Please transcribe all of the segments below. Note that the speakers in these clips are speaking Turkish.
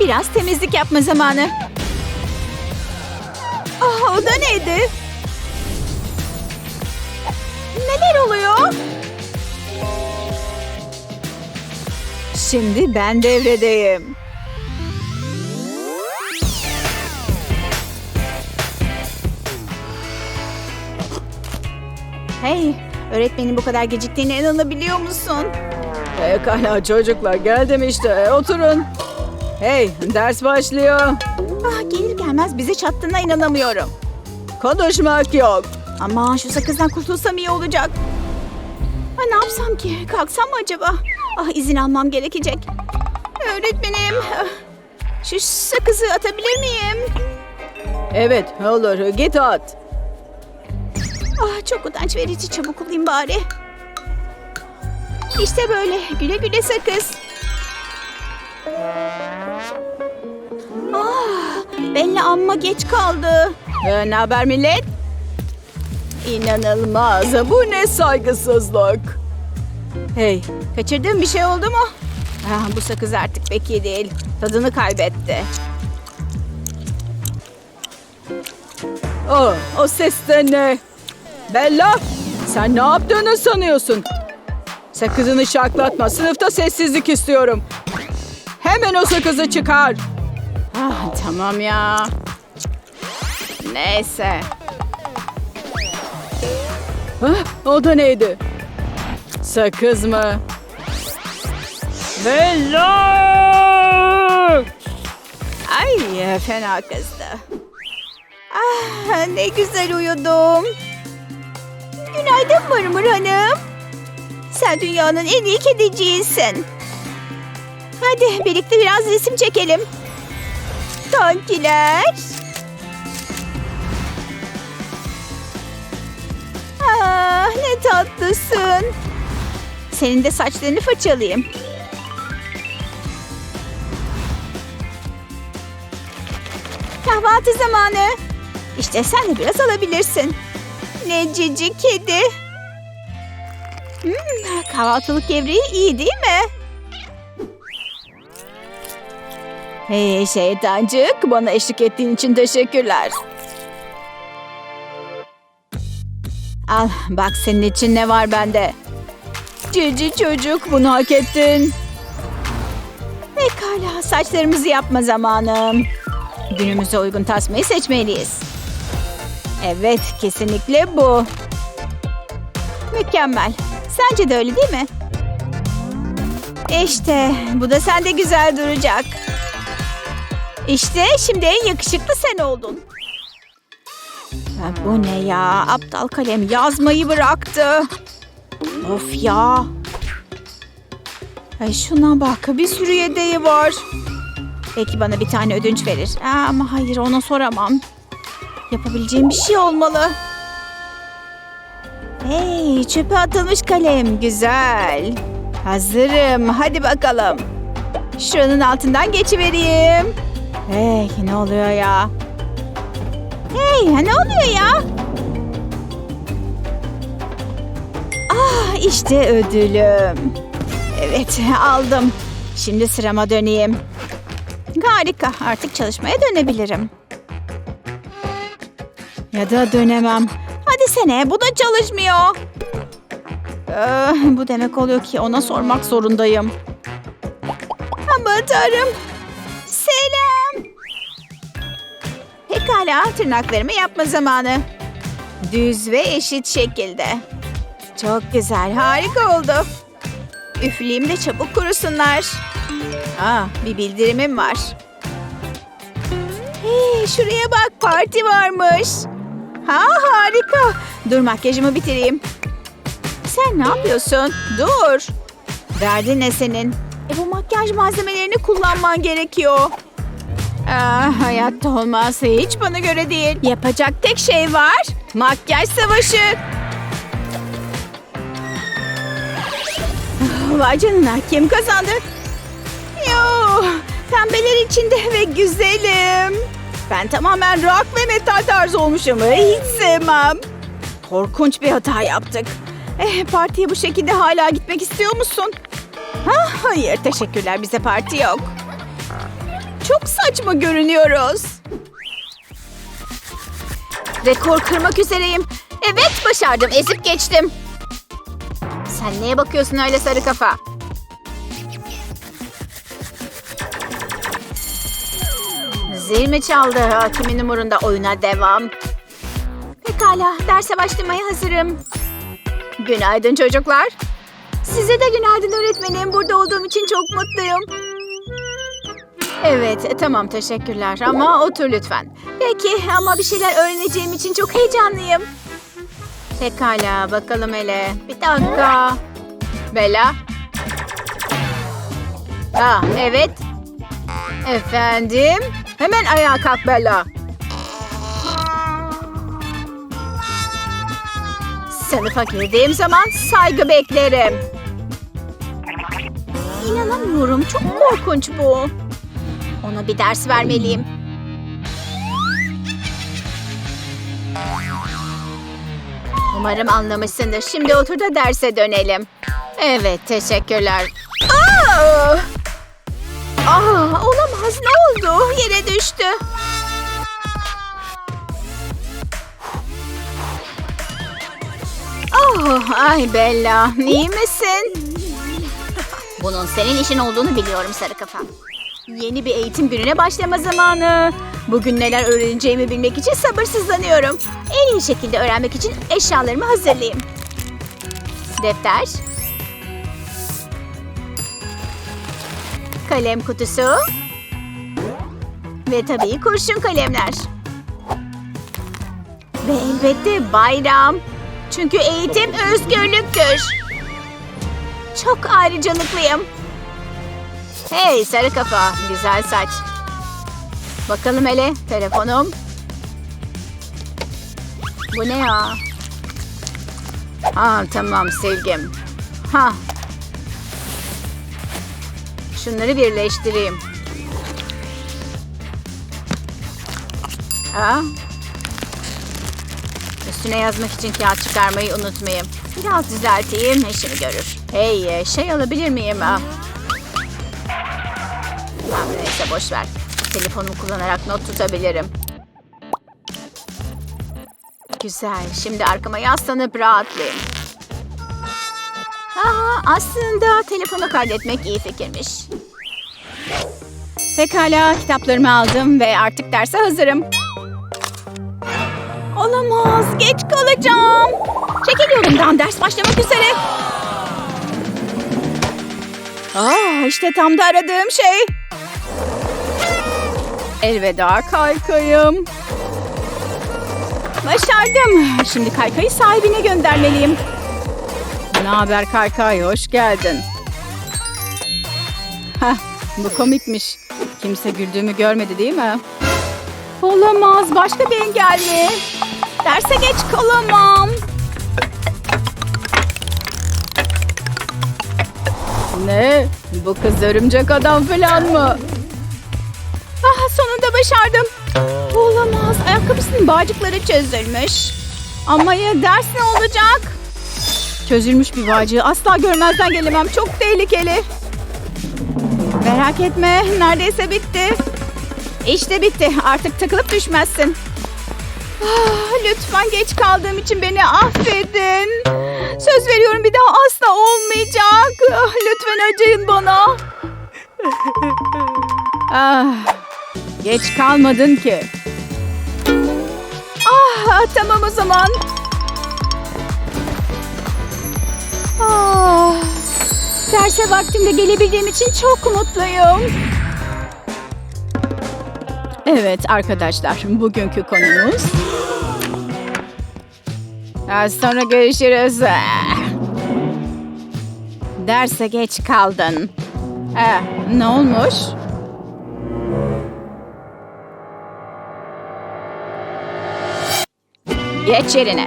Biraz temizlik yapma zamanı. Ah, o da neydi? Neler oluyor? Şimdi ben devredeyim. Hey, öğretmenin bu kadar geciktiğine inanabiliyor musun? Pekala çocuklar geldim işte oturun. Hey ders başlıyor. Ah, gelir gelmez bize çattığına inanamıyorum. Konuşmak yok. Ama şu sakızdan kurtulsam iyi olacak. Ha, ne yapsam ki? Kalksam mı acaba? Ah izin almam gerekecek. Öğretmenim. ah, Şu sakızı atabilir miyim? Evet olur git at. Ah çok utanç verici çabuk olayım bari. İşte böyle güle güle sakız. Bella amma geç kaldı. Ee, ne haber millet? İnanılmaz bu ne saygısızlık. Hey, kaçırdığım bir şey oldu mu? Ah, bu sakız artık pek iyi değil. Tadını kaybetti. Oh, o ses de ne? Bella sen ne yaptığını sanıyorsun? Sakızını şaklatma sınıfta sessizlik istiyorum. Hemen o sakızı çıkar. Ah, tamam ya. Neyse. Ah, o da neydi? Sakız mı? Bella! Ay fena kızdı. Ah, ne güzel uyudum. Günaydın Mırmır Hanım. Sen dünyanın en iyi kediciğisin. Hadi birlikte biraz resim çekelim. Tonkiler. Ah, ne tatlısın. Senin de saçlarını fırçalayayım. Kahvaltı zamanı. İşte sen de biraz alabilirsin. Ne cici kedi. Hmm, kahvaltılık gevreği iyi değil mi? Hey şeytancık bana eşlik ettiğin için teşekkürler. Al bak senin için ne var bende. Cici çocuk bunu hak ettin. Pekala saçlarımızı yapma zamanı. Günümüze uygun tasmayı seçmeliyiz. Evet kesinlikle bu. Mükemmel. Sence de öyle değil mi? İşte bu da sende güzel duracak. İşte şimdi en yakışıklı sen oldun. Ha, bu ne ya? Aptal kalem yazmayı bıraktı. Of ya. Ay şuna bak bir sürü yedeği var. Belki bana bir tane ödünç verir. Aa, ama hayır ona soramam. Yapabileceğim bir şey olmalı. Hey çöpe atılmış kalem güzel. Hazırım hadi bakalım. Şuranın altından geçivereyim. Hey ne oluyor ya? Hey ne oluyor ya? Ah işte ödülüm. Evet aldım. Şimdi sırama döneyim. Harika artık çalışmaya dönebilirim. Ya da dönemem. Hadi sene bu da çalışmıyor. Ee, bu demek oluyor ki ona sormak zorundayım. Aman tanrım. Pekala tırnaklarımı yapma zamanı. Düz ve eşit şekilde. Çok güzel harika oldu. Üfleyeyim de çabuk kurusunlar. Aa, bir bildirimim var. Hey, şuraya bak parti varmış. Ha harika. Dur makyajımı bitireyim. Sen ne yapıyorsun? Dur. Derdin ne senin? E bu makyaj malzemelerini kullanman gerekiyor. Ah, hayatta olmazsa hiç bana göre değil. Yapacak tek şey var. Makyaj savaşı. Ah, Vay canına kim kazandı? Yo, pembeler içinde ve güzelim. Ben tamamen rock ve metal tarzı olmuşum. Hiç sevmem. Korkunç bir hata yaptık. Eh, partiye bu şekilde hala gitmek istiyor musun? Ha, hayır, teşekkürler. Bize parti yok. Çok saçma görünüyoruz. Rekor kırmak üzereyim. Evet başardım. Ezip geçtim. Sen neye bakıyorsun öyle sarı kafa? Zil mi çaldı? Kimin umurunda oyuna devam. Pekala, derse başlamaya hazırım. Günaydın çocuklar. Size de günaydın öğretmenim. Burada olduğum için çok mutluyum. Evet, e, tamam teşekkürler ama otur lütfen. Peki ama bir şeyler öğreneceğim için çok heyecanlıyım. Pekala, bakalım hele. Bir dakika. Bella. Ah, evet. Efendim? Hemen ayağa kalk Bella. Sınıfa girdiğim zaman saygı beklerim. İnanamıyorum. Çok korkunç bu. Ona bir ders vermeliyim. Umarım anlamışsındır. Şimdi otur da derse dönelim. Evet, teşekkürler. Aa! Aa, olamaz. Ne oldu? Yere düştü. Oh, ay Bella. iyi misin? Bunun senin işin olduğunu biliyorum sarı kafa. Yeni bir eğitim gününe başlama zamanı. Bugün neler öğreneceğimi bilmek için sabırsızlanıyorum. En iyi şekilde öğrenmek için eşyalarımı hazırlayayım. Defter. Kalem kutusu. Ve tabii kurşun kalemler. Ve elbette bayram. Çünkü eğitim özgürlüktür. Çok ayrıcalıklıyım. Hey sarı kafa, güzel saç. Bakalım hele telefonum. Bu ne ya? Ha tamam sevgim. Ha. Şunları birleştireyim. Ha. Üstüne yazmak için kağıt çıkarmayı unutmayayım. Biraz düzelteyim, işini görür. Hey, şey alabilir miyim? Ha? Tamam, neyse boş ver. Telefonumu kullanarak not tutabilirim. Güzel. Şimdi arkama yaslanıp rahatlayayım. Aa, aslında telefonu kaydetmek iyi fikirmiş. Pekala, kitaplarımı aldım ve artık derse hazırım. Olamaz, geç kalacağım. Çekil yolumdan, ders başlamak üzere. Aa, işte tam da aradığım şey. Elveda kaykayım. Başardım. Şimdi kaykayı sahibine göndermeliyim. Ne haber kaykay? Hoş geldin. Hah, bu komikmiş. Kimse güldüğümü görmedi değil mi? Olamaz. Başka bir engel mi? Derse geç kalamam. Ne? Bu kız örümcek adam falan mı? Başardım. Olamaz. Ayakkabısının bağcıkları çözülmüş. Ama ya ders ne olacak? Çözülmüş bir bağcığı asla görmezden gelemem. Çok tehlikeli. Merak etme. Neredeyse bitti. İşte bitti. Artık takılıp düşmezsin. Ah, lütfen geç kaldığım için beni affedin. Söz veriyorum bir daha asla olmayacak. Ah, lütfen acıyın bana. ah, geç kalmadın ki. Ah, tamam o zaman. Ah, derse vaktimde gelebildiğim için çok mutluyum. Evet arkadaşlar, bugünkü konumuz... Az sonra görüşürüz. Derse geç kaldın. Eh, ne olmuş? Geç yerine.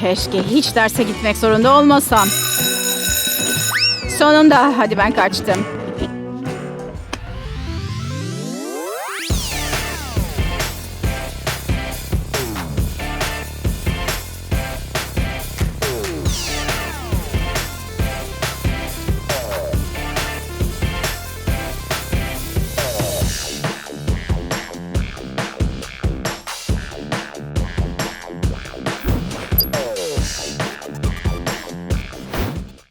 Keşke hiç derse gitmek zorunda olmasam. Sonunda hadi ben kaçtım.